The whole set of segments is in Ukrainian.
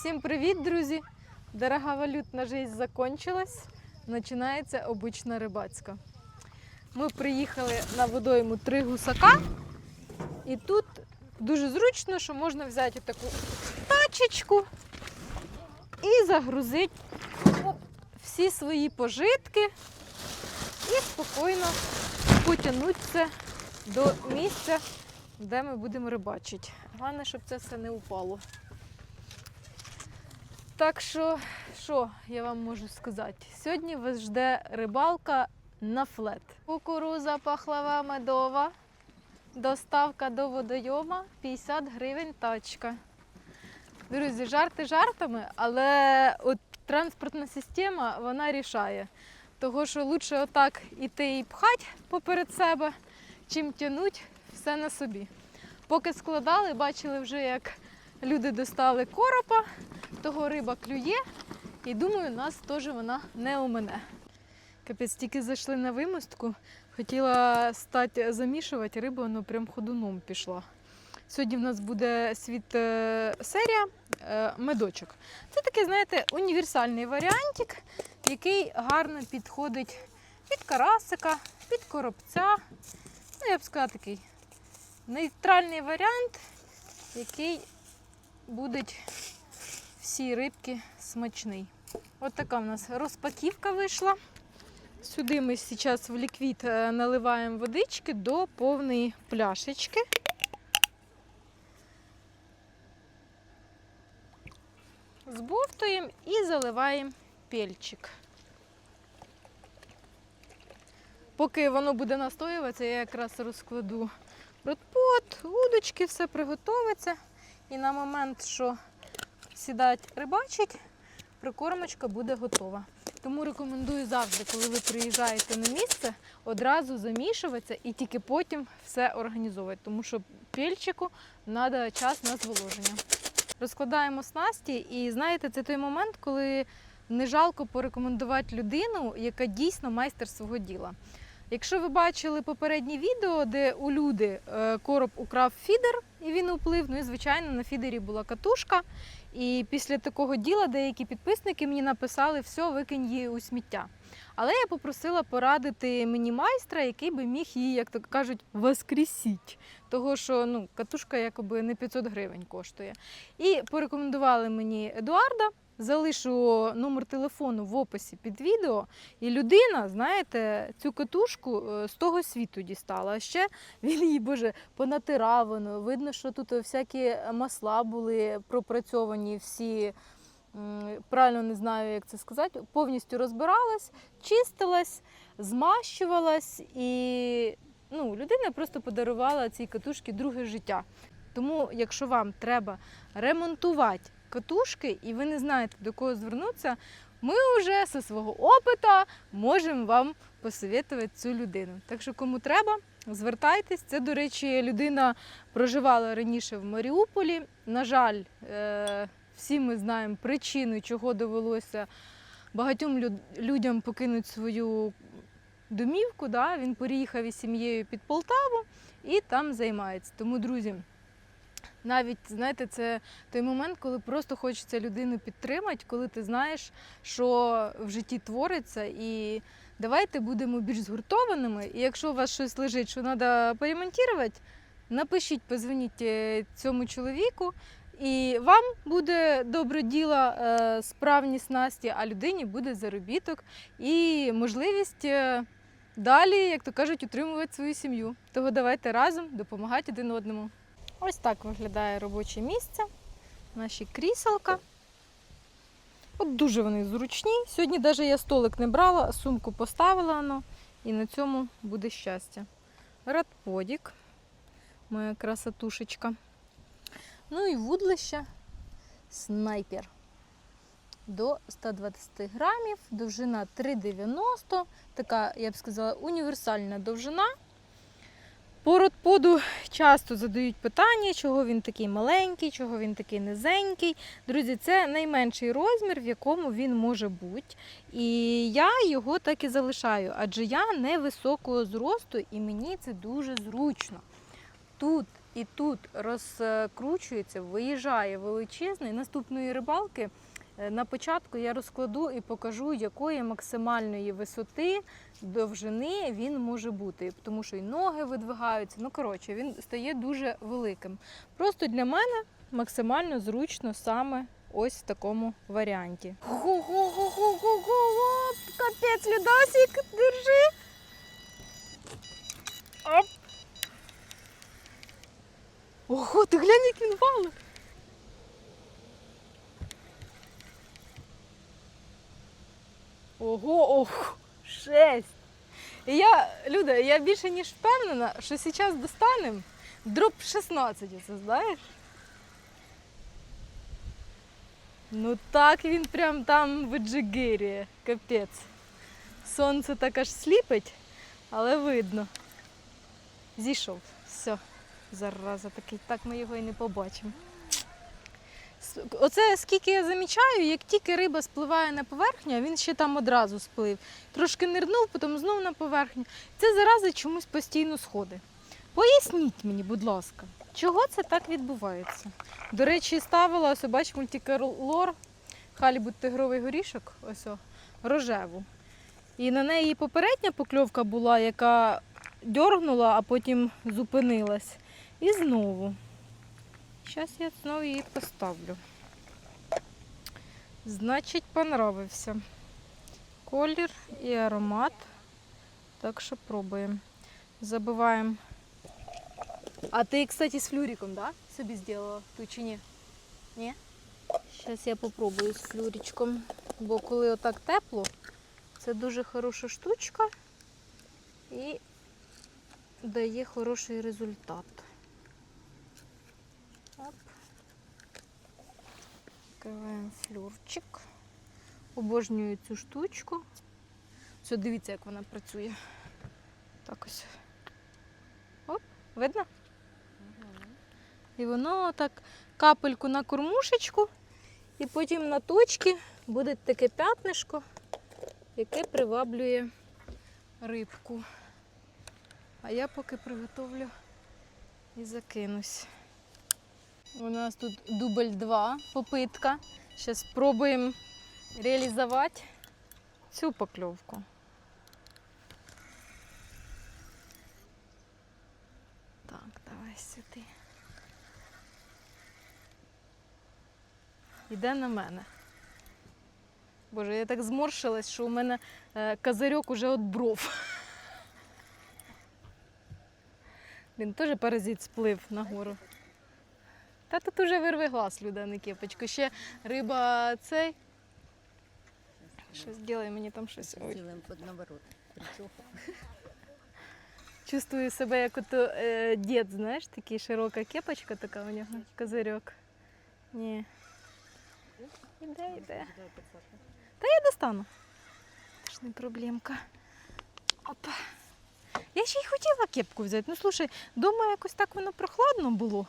Всім привіт, друзі! Дорога валютна жизнь закончилась. Починається обична рибацька. Ми приїхали на водойму три гусака, і тут дуже зручно, що можна взяти таку тачечку і загрузити всі свої пожитки і спокійно потягнутися до місця, де ми будемо рибачити. Головне, щоб це все не упало. Так що, що я вам можу сказати? Сьогодні вас жде рибалка на флет. Кукуруза пахлава медова. Доставка до водойома 50 гривень тачка. Друзі, жарти жартами, але от транспортна система вона рішає. Того, що краще отак іти і пхати поперед себе, чим тягнути все на собі. Поки складали, бачили вже, як люди достали коропа, того риба клює, і думаю, нас теж вона не у мене. Капець, тільки зайшли на вимостку, хотіла стати замішувати, риба ну, прям ходуном пішла. Сьогодні в нас буде світ е, серія е, медочок. Це такий, знаєте, універсальний варіантик, який гарно підходить під карасика, під коробця. Ну, я б сказала, такий нейтральний варіант, який буде всі рибки смачний. От така в нас розпаківка вийшла. Сюди ми зараз в ліквід е, наливаємо водички до повної пляшечки. Збовтуємо і заливаємо пельчик. Поки воно буде настоюватися, я якраз розкладу родпот, удочки, все приготовиться. І на момент, що сідать рибачить, прикормочка буде готова. Тому рекомендую завжди, коли ви приїжджаєте на місце, одразу замішуватися і тільки потім все організовувати, тому що пельчику треба час на зволоження. Розкладаємо снасті, і знаєте, це той момент, коли не жалко порекомендувати людину, яка дійсно майстер свого діла. Якщо ви бачили попереднє відео, де у люди е, короб украв фідер і він уплив, ну і звичайно на фідері була катушка. І після такого діла деякі підписники мені написали, все, викинь її у сміття. Але я попросила порадити мені майстра, який би міг її, як то кажуть, воскресіть. Того, що ну, катушка якоби не 500 гривень коштує. І порекомендували мені Едуарда. Залишу номер телефону в описі під відео. І людина, знаєте, цю катушку е, з того світу дістала. А ще він її, боже, понатирав воно. Видно, що тут всякі масла були пропрацьовані, всі правильно не знаю, як це сказати, повністю розбиралась, чистилась, змащувалась і ну, людина просто подарувала цій катушці друге життя. Тому, якщо вам треба ремонтувати катушки і ви не знаєте, до кого звернутися, ми вже зі свого опиту можемо вам посоветувати цю людину. Так що, кому треба, звертайтесь. Це, до речі, людина проживала раніше в Маріуполі. На жаль, е, всі ми знаємо причину, чого довелося багатьом людям покинути свою домівку. Да? Він переїхав із сім'єю під Полтаву і там займається. Тому, друзі, навіть знаєте, це той момент, коли просто хочеться людину підтримати, коли ти знаєш, що в житті твориться, і давайте будемо більш згуртованими. І якщо у вас щось лежить, що треба поремонтувати, напишіть, позвоніть е, цьому чоловіку. І вам буде добре діло, е, справні снасті, а людині буде заробіток і можливість е, далі, як то кажуть, утримувати свою сім'ю. Того давайте разом допомагати один одному. Ось так виглядає робоче місце, наші кріселка. От дуже вони зручні. Сьогодні навіть я столик не брала, сумку поставила ну, і на цьому буде щастя. Радподік, моя красотушечка. Ну і вудлище снайпер. До 120 грамів, довжина 3,90, така, я б сказала, універсальна довжина. По родподу часто задають питання, чого він такий маленький, чого він такий низенький. Друзі, це найменший розмір, в якому він може бути. І я його так і залишаю, адже я невисокого зросту і мені це дуже зручно. Тут І тут розкручується, виїжджає величезний. Наступної рибалки на початку я розкладу і покажу, якої максимальної висоти, довжини він може бути. Тому що і ноги видвигаються. Ну, коротше, він стає дуже великим. Просто для мене максимально зручно саме ось в такому варіанті. Ху-ху-ху-ху-ху-ху! Капець, Людасик, держи! Оп! Ого, ти глянь, як він валить! Ого, ох, шесть! І я, Люда, я більше ніж впевнена, що зараз достанемо дроп 16, оце знаєш? Ну так він прям там виджигирює, капець. Сонце так аж сліпить, але видно. Зійшов. Все. Зараза такий, так ми його і не побачимо. Оце скільки я замічаю, як тільки риба спливає на поверхню, він ще там одразу сплив. Трошки нирнув, потім знов на поверхню. Це зарази чомусь постійно сходить. Поясніть мені, будь ласка, чого це так відбувається? До речі, ставила ось, бач, мультиколор, халібут тигровий горішок, ось о, рожеву. І на неї попередня покльовка була, яка дьоргнула, а потім зупинилась. І знову. Зараз я знову її поставлю. Значить, понравився. Колір і аромат. Так що пробуємо. Забиваємо. А ти, кстати, з флюриком, да? Собі зробила ту чи ні? Ні? Зараз я попробую з флюричком. Бо коли отак тепло, це дуже хороша штучка і дає хороший результат. Оп. Відкриваємо флюрчик. Обожнюю цю штучку. Все, дивіться, як вона працює. Так ось. Оп, видно? І воно так капельку на кормушечку, і потім на точки буде таке п'ятнишко, яке приваблює рибку. А я поки приготовлю і закинусь. У нас тут дубль 2, попитка. Зараз спробуємо реалізувати цю покльовку. Так, давай сюди. Іде на мене. Боже, я так зморщилась, що у мене е, козирьок уже от бров. Він теж паразит сплив нагору. Та тут уже вирви глаз, Люда, не кепочку. Ще риба цей. Щось ділає мені там щось. Под наоборот. Причем Чувствую себе як ото е, дід, знаєш, такий широка кепочка така у нього, козирьок. Ні. Іде, іде. Та я достану. Це ж не проблемка. Опа. Я ще й хотіла кепку взяти. Ну слушай, дома якось так воно прохладно було,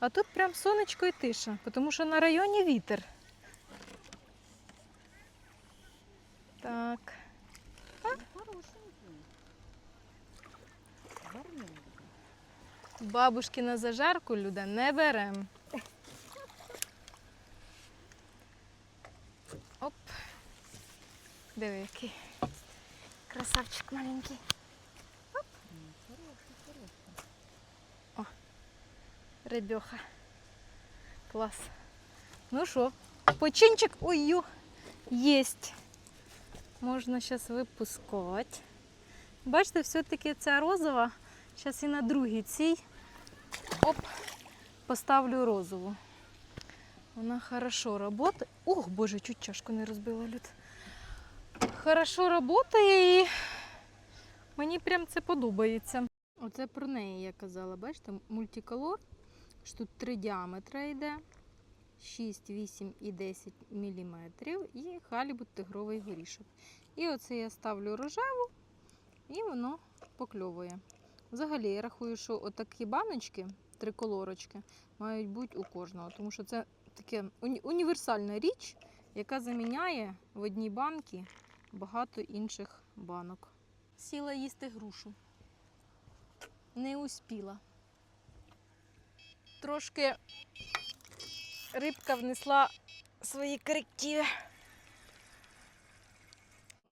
а тут прям сонечко і тиша, тому що на районі вітер. Так. хорошенький. Бабушки на зажарку люда не берем. Оп. Диви, який красавчик маленький. М, Хороший, хороший. Ребеха. Клас. Ну що, починчик ой єсть. Можна зараз випускати. Бачите, все-таки ця розова. Зараз і на другій цій. Оп, поставлю розову. Вона хорошо працює. Ох, боже, чуть чашку не розбила люд. Хорошо працює і мені прям це подобається. Оце про неї я казала, бачите, мультиколор. Що Тут три діаметри йде. 6, 8 і 10 мм. І халібут тигровий горішок. І оце я ставлю рожеву, і воно покльовує. Взагалі, я рахую, що отакі баночки, триколорочки, мають бути у кожного, тому що це таке уні- універсальна річ, яка заміняє в одній банці багато інших банок. Сіла їсти грушу. Не успіла. Трошки рибка внесла свої корективи.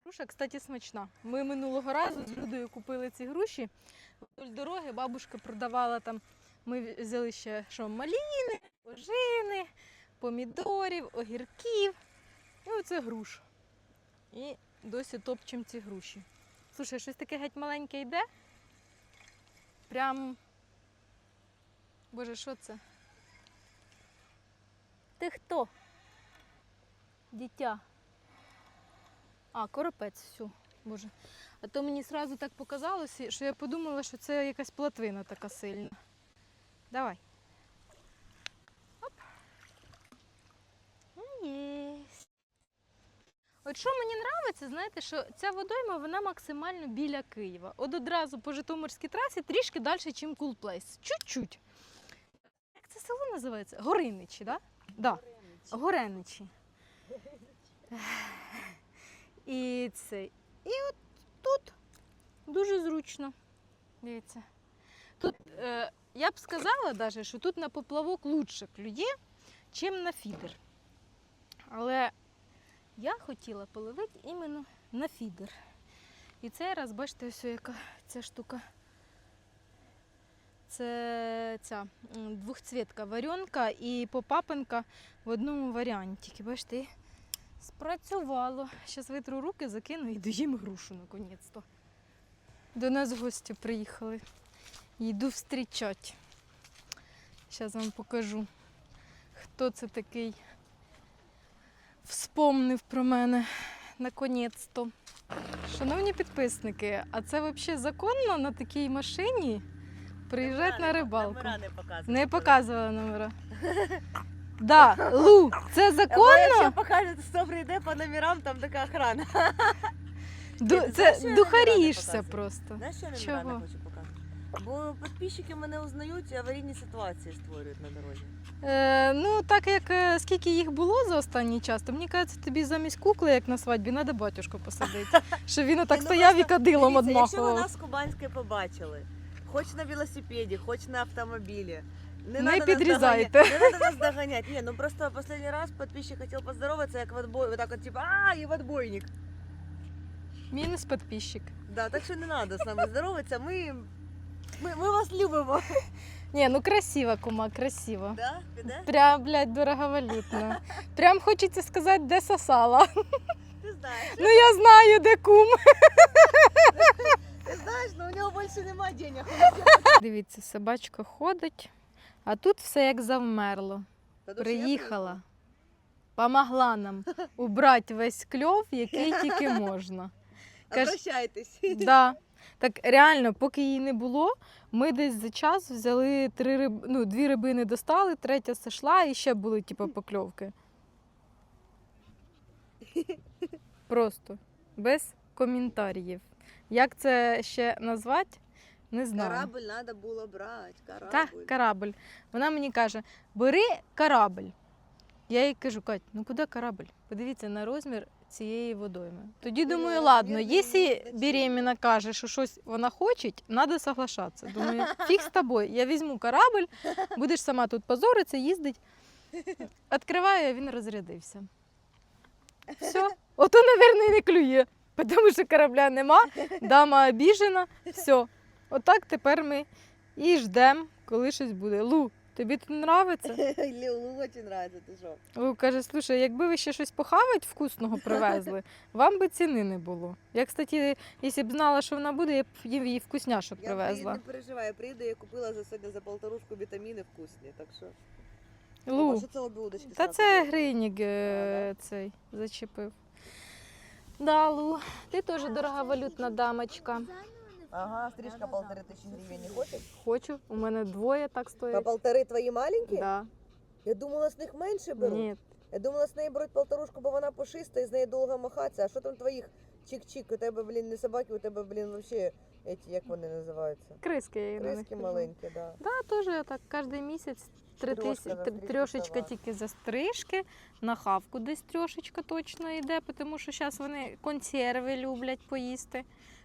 Груша, кстати, смачна. Ми минулого разу з Людою купили ці груші. Вдоль дороги бабушка продавала там. Ми взяли ще що маліни, ожини, помідорів, огірків. І оце груш. І досі топчем ці груші. Слушай, щось таке геть маленьке йде. Прям. Боже, що це? Ти хто? Дитя. А, коропець, все. Боже. А то мені сразу так показалося, що я подумала, що це якась плотвина така сильна. Давай. Оп. Ну, От що мені подобається, знаєте, що ця водойма вона максимально біля Києва. От одразу по Житомирській трасі трішки далі, ніж Cool Place. Чуть-чуть. Це село називається? Гориничі, так? Да? Да. Гореничі. І це. І от тут дуже зручно. Дивіться. Тут е, я б сказала даже, що тут на поплавок лучше клює, чим на фідер. Але я хотіла половити іменно на фідер. І цей раз, бачите, ось яка ця штука. Це ця двохцвітка варенка і попапинка в одному варіанті. Бачите, спрацювало. Зараз витру руки, закину і доїм грушу наконець-то. До нас гості приїхали. Йду зустрічати. Зараз вам покажу, хто це такий. Вспомнив про мене наконець-то. Шановні підписники, а це взагалі законно на такій машині приїжджати на рибалку? Номера не показують. Не показувала номера. Да, Лу, це Якщо законно? покажете, хто прийде по номерам, там така охрана. Ду- Ти це знаєш, що я номера не духарішся показую? просто. Знаєш, що я номера Чого? не хочу показувати? Бо підписчики мене узнають і аварійні ситуації створюють на дорозі. Е, ну, так як е, скільки їх було за останній час, то мені кажеться, тобі замість кукли, як на свадьбі, треба батюшку посадити. Щоб він отак ну стояв і просто кадилом Дивіться, Якщо ви одмахував. нас з Кубанської побачили, хоч на велосипеді, хоч на автомобілі. Не надо підрізайте. доганяти. Не треба нас доганяти. Ні, ну просто последний раз підписчик хотів поздороватися, як в отбой, вот так от типа, а, і в отбойник. Мінус підписчик. Да, так що не треба з нами здороватися, ми, ми, ми вас любимо. Ні, ну красиво, кума, красиво. Да? Піде? Прям, блядь, дороговалютно. Прям хочеться сказати, де сосала. Ти знаєш. Ну я знаю, де кум. Ти знаєш, ну у нього більше немає денег. Дивіться, собачка ходить, а тут все як завмерло. Приїхала. Помогла нам убрати весь кльов, який тільки можна. Обращайтесь. Да. Так реально, поки її не було, ми десь за час взяли три риб... ну, дві рибини достали, третя сошла і ще були типу, покльовки. Просто без коментарів. Як це ще назвати, не знаю. Корабль треба було брати. Корабль. Так, корабль. Вона мені каже: бери корабль. Я їй кажу, Кать, ну куди корабль? Подивіться на розмір цієї водойми. Тоді думаю, ладно, якщо беременна каже, що щось вона хоче, треба соглашатися. Думаю, фіг з тобою, я візьму корабль, будеш сама тут позоритися, їздить. Відкриваю, а він розрядився. Все. Ото, мабуть, і не клює, тому що корабля нема, дама обіжена, все. Отак тепер ми і ждемо, коли щось буде. Лу, тобі тут нравиться? Лілу дуже подобається, ти що? Лу каже, слушай, якби ви ще щось похавати вкусного привезли, вам би ціни не було. Я, кстати, якщо б знала, що вона буде, я б їй їй вкусняшок Я привезла. не переживаю, я приїду, я купила за сьогодні за полторушку вітаміни вкусні, так що. Лу, що це обі та це гринік е, цей зачепив. Да, Лу, ти теж дорога валютна дамочка. Ага, стрижка полтори тисячі гривень не хочеш? Хочу, у мене двоє так По стоять. полтори твої маленькі? Да. Я думала, з них менше беруть. Ні, Я думала, з неї беруть полторушку, бо вона пушиста і з нею довго махатися. А що там твоїх чик-чик? У тебе, блін, не собаки, у тебе, блін, вообще, эти, як вони називаються? криски я її на них Криски кажу. маленькі, да. Да, теж так кожен місяць три тисячі, сама. тільки за стрижки, на хавку десь трошечка точно йде, тому що зараз вони консерви люблять поїсти.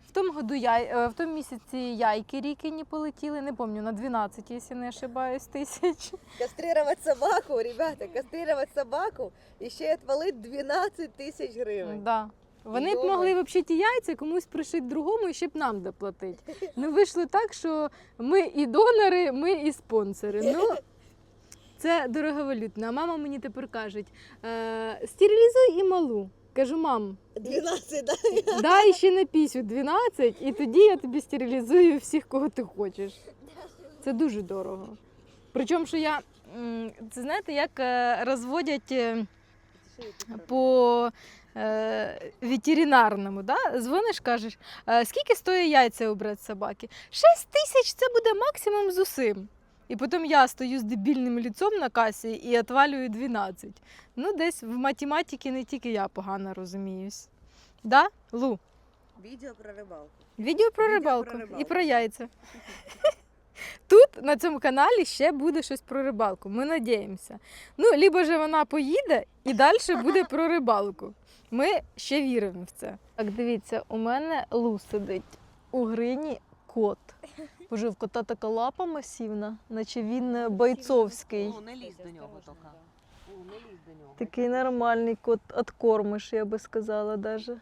В тому году яй, е, в тому місяці яйки рікині полетіли, не пам'ятаю, на 12, якщо не ошибаюсь, тисяч. Кастрировать собаку, ребята, кастрировать собаку і ще отвалить 12 тисяч гривень. Да. Вони б могли взагалі ті яйця комусь пришити другому і ще б нам доплатити. Ну вийшло так, що ми і донори, ми і спонсори. Ну, це дороговалютно. А мама мені тепер каже, е, стерилізуй і малу. Кажу, мам, 12, да? дай ще на пісю 12, і тоді я тобі стерилізую всіх, кого ти хочеш. Це дуже дорого. Причому, що я, це знаєте, як е, розводять. е, по ветеринарному, да? дзвониш, кажеш, «Е, скільки стоїть яйця убрати собаки? 6 тисяч це буде максимум з усім. І потім я стою з дебільним ліцом на касі і отвалюю 12. Ну, десь в математиці не тільки я погано розуміюсь. Да, Лу? Відео про рибалку. Відео про рибалку про і про яйця. Тут на цьому каналі ще буде щось про рибалку. Ми надіємося. Ну, либо же вона поїде і далі буде про рибалку. Ми ще віримо в це. Так, дивіться, у мене лу сидить у грині кот. Боже, в кота така лапа масивна, наче він е, бойцовський. не лізь до нього тільки. Не лізь до нього. Такий нормальний кот, откормиш, я би сказала даже.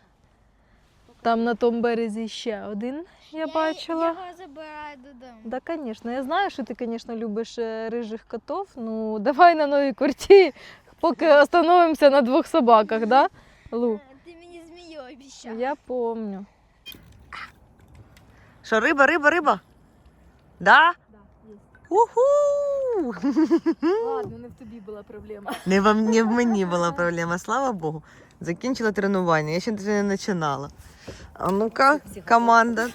Там на тому березі ще один, я бачила. Його забираю додому. Да, конечно. Я знаю, що ти, конечно, любиш е, рижих котов. Ну, давай на новій квартирі, поки остановимося на двох собаках, да? Лу, Ти мені змію обіцяв. я помню. Що, риба, риба, риба? Да? Уху! Ладно, не в тобі була проблема. Не, вам, не в мені була проблема, слава Богу. Закінчила тренування, я ще не починала. А ну-ка, команда.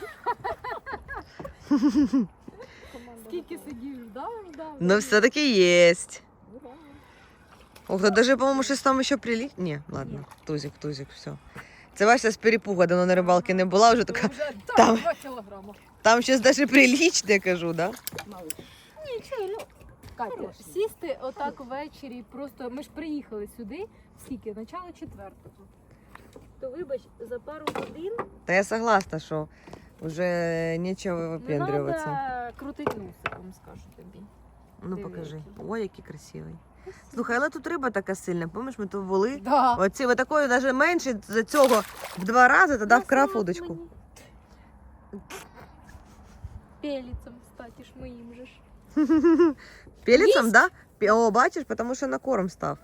Скільки сидів, ждав, ждав. Ну, все-таки есть. Ох, да даже, по-моему, щось там ще приліт. Ні, ладно, тузик, тузик, все. Це Вася з перепуга, давно на рибалки не була, вже така. Вже там. там 2 кілограми. Там щось даже приличне, кажу, да? Нічого, ну, Катя, сісти отак ввечері, просто ми ж приїхали сюди, скільки? Начало четвертого. То вибач, за пару годин Та я согласна, що вже нічого не випендрюватися. треба крутити носиком, скажу тобі. Ну покажи. Ой, який красивий. Слухай, але тут риба така сильна, пам'ятаєш, ми тут були. Да. Оці ви такої навіть менше за цього в два рази тоді вкрав удочку. Пелицем, кстати, ж моїм же ж. Пелицем, да? О, бачиш, тому що на корм став.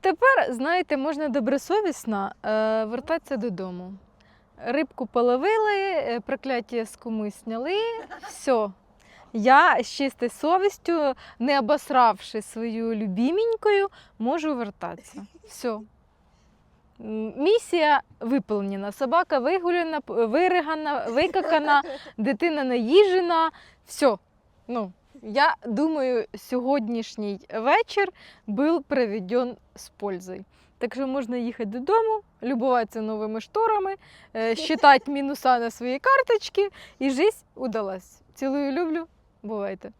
Тепер, знаєте, можна добросовісно е, вертатися додому. Рибку половили, е, прокляття з куми зняли. Все. Я з чистою совістю, не обосравши свою любіменькою, можу вертатися. Все. Місія виповнена. Собака вигуляна, виригана, викакана, дитина наїжена. Все. Ну, я думаю, сьогоднішній вечір був проведен з пользою. Так що можна їхати додому, любуватися новими шторами, е, считати мінуса на своїй карточці, і життя удалась. Цілую, люблю. Бувайте.